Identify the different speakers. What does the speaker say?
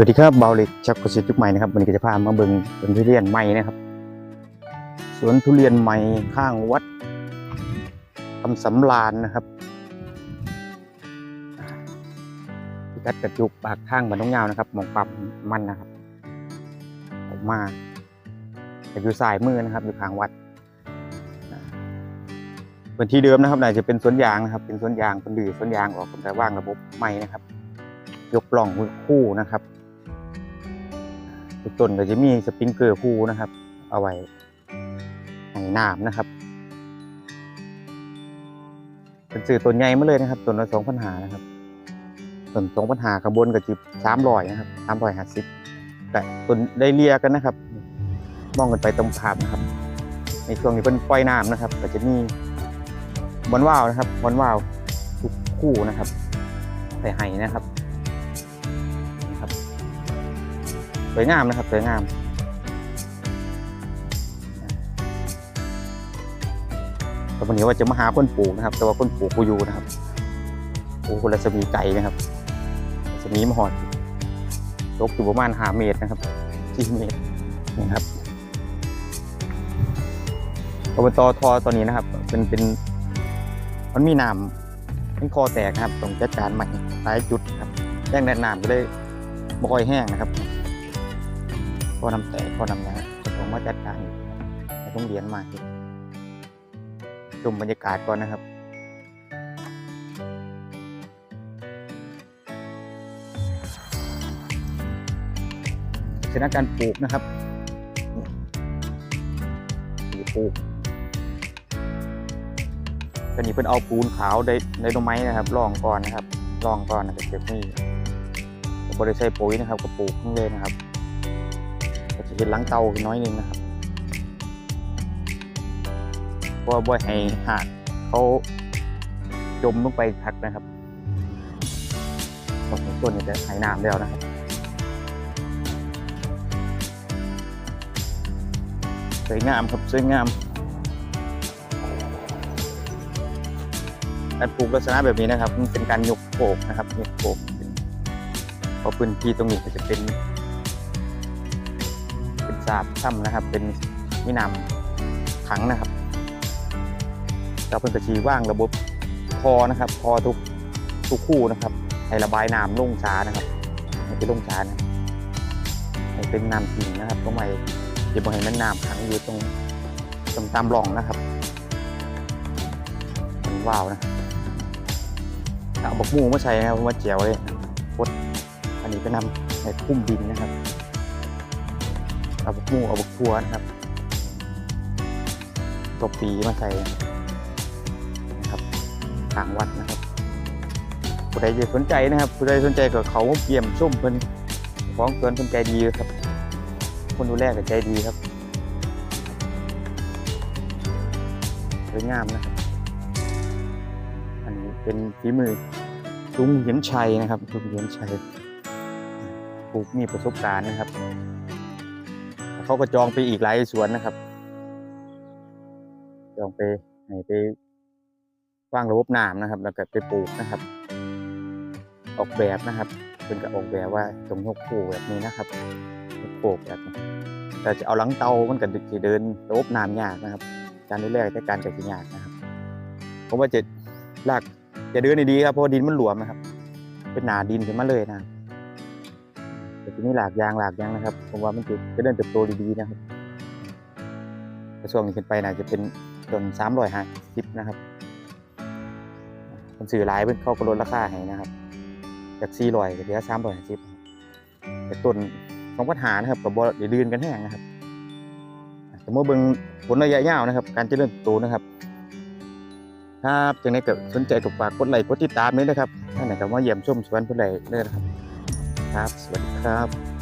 Speaker 1: สวัสดีครับเบาเล็กชักกระสิทธิ์ยุคใหม่นะครับวันนี้ก็จะพามาเบิงสวนทุเรียนใหม่นะครับ สวนทุเรียนใหม่ข้างวัดคำสำรานนะครับพิกัดกระจุกปากทางบ้านน้องยาวนะครับหมองปั๊มมันนะครับออกมาแต่อยู่สายมือนะครับ อยู่ข้างวัดพื้นที่เดิมนะครับน่าจะเป็นสวนยางนะครับ เป็นสวนยางเป็นดือสวนยางออกแต่ว่างระบบใหม่นะครับยกปล่องคู่นะครับ ทุกต้นก็จะมีสปริงเกอร์คู่นะครับ เอาไว้ให้น้ำนะครับเป็นสื่อต้นใหญ่มาเลยนะครับต้นละสองพันหานะครับต้นสองพันหาขบวนกับจิบสามร้อยนะครับสามร้อยห้าสิบแต่ต้นได้เลียกันนะครับ มองกันไปตรงภาพนะครับ ในช่วงนี้เป็นปล่อยน้ำนะครับ ก็จะมีบอลว่าวนะครับบอลว่าวทุกคู่นะครับใส่ไห้นะครับ วยงามนะครับสวยงามแต่วันนี้ว่าจะมาหาคนปลูกนะครับ แต่ว่าคนปลูกกูอยู่นะครับโอ้คนรัศมีไก่นะครับรัศมีมหอดลกอยู่ประมาณหาเมตรนะครับสี่เมตรนะครับอบตทอตอนนี้นะครับ เป็นเป็นมันมีน้ำเป็นคอแตกนะครับต้องจัดการใหม่หลายจุดครับแจ้งแนะนำก็เลยบ่ค่อยแห้งนะครับ พอน้ำแตกพอน้ำนะจะต้องมาจัดการอยู่ต้องเรียนมาอีกชมบรรยากาศก่อนนะครับชนะการปลูกนะครับปลูกตอนนี้เพิ่นเอาปูนขาวไดไดโนไม้นะครับรองก่อนนะครับรองก่อนนะครับเก็บนี่บริใช้ปุ๋ยนะครับ ก็ปลูกทั้งเลยนะครับ เป็นหลังเตาน้อยนึงนะครับเพราะว่าบ่ให้หากเขาจมลงไปทักนะครับตรงต้นนี้จะหายน้ำแล้วนะครับสวยงามครับสวยงามการปลูกลักษณะแบบนี้นะครับ มันเป็นการยกโขกนะครับยกโขกเพราะพื้นที่ตรงนี้จะเป็น สาบถ้ำนะครับ เป็นมินำขังนะครับเราเป็นกระชีว่างระบบคอนะครับคอทุกทุกคู่นะครับให้ระบายน้ำลงช้านะครับให้ไปลงช้านะให้เป็นน้ำทิ้งนะครับตรงไปเดี๋ยวบอให้มันน้ำขังอยู่ตรงตรงตามร่องนะครับมันว้าวนะเอาบักมูมาใส่นะครับมาเจียวเลยอันนี้ก็นำในคุ้มดินนะครับ เอาบกมูเอาบกทัวนะครับตบปีมาใส่นะครับทางวัดนะครับผู้ใดจะสนใจนะครับผู้ใดสนใจก็เขาเยี่ยมชมเพิ่นของเกินเพิ่นใจดีครับ คนดูแลก็ใจดีครับสวยงามนะครับ อันนี้เป็นฝีมือลุงเหียนชัยนะครับลุงเหียนชัยปลูกมีประสบการณ์นะครับ เขาก็จองไปอีกหลายสวนนะครับ จองไปให้ไปวางระบบน้ำนะครับ แล้วก็ไปปลูกนะครับ ออกแบบนะครับเป็นกับออกแบบว่าตรงยกคู่แบบนี้นะครับยกโขกแบบนี้แต่จะเอาหลังเตามันก็จะเดินระบบน้ำยากนะครับ การดูแลแต่การจัดยากนะครับเพราะว่าจะลากจะเดินด้ดีครับเพราะดินมันหลวมนะครับ เป็นหนาดินขึ้นมาเลยนะครับ แต่ทีนี้หลากยางหลากยางนะครับ ผมว่ามันจะจะเดินเติบโตดีๆนะครับแต่ช่วงนี้ขึ้นไปน่าจะเป็นจนสามร้อยห้าสิบนะครับคนสื่อหลายเพิ่นเข้าก็ลดราคาให้นะครับ จากสี่ร้อยเหลือสามร้อยห้าสิบแต่ต้นสองปัญหานะครับกับบอลเดือนกันแห้งนะครับแต่เมื่อเบิ่งผลระยะยาวนะครับ การเจริญเติบโตนะครับครับจังไดก็สนใจกับฝากกดไลค์กดติดตามด้วยนะครับท่านไหนก็มาเยี่ยมชมสวนเพื่อนเลเลยนะครับ ครับ สวัสดีครับ